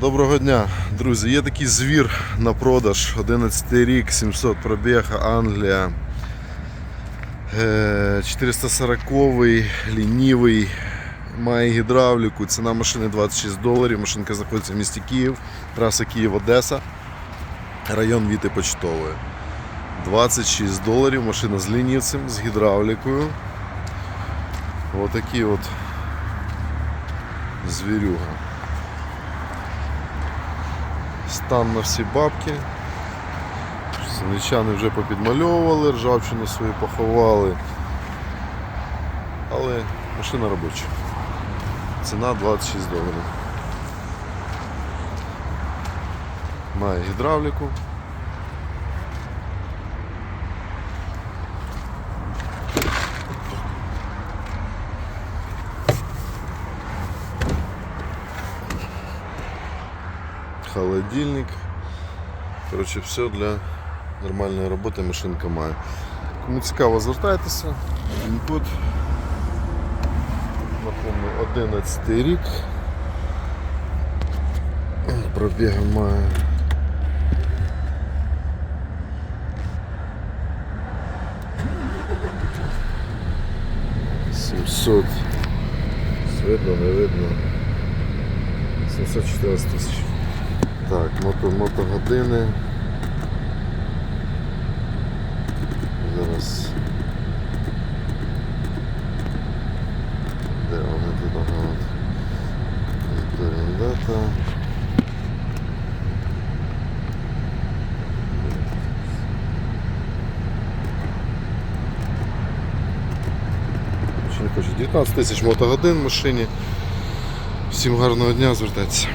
Доброго дня, друзі. Є такий звір на продаж. 11 рік, 700 пробіг, Англія. Е, 440 лінівий, має гідравліку. Ціна машини 26 доларів. Машинка знаходиться в місті Київ, траса Київ-Одеса, район Віти Почтової. 26 доларів. Машина з лінівцем, з гідравлікою. Отакий от звірюга. Стан на всі бабки. Сумічани вже попідмальовували, ржавчину свою поховали. Але машина робоча. Ціна 26 доларів. Має гідравліку. Холодильник. Коротше, все для нормальної роботи машинка має. Кому цікаво, звертайтеся. Інпут. Напомню, 11 рік. Пробіг має. Сімсот. Видно, не видно. 714 тисяч. Так, мото, мотогодини. Зараз. Де вони тут ага. Що не хочу? 19 тисяч мотогодин в машині. Всім гарного дня, звертайтеся.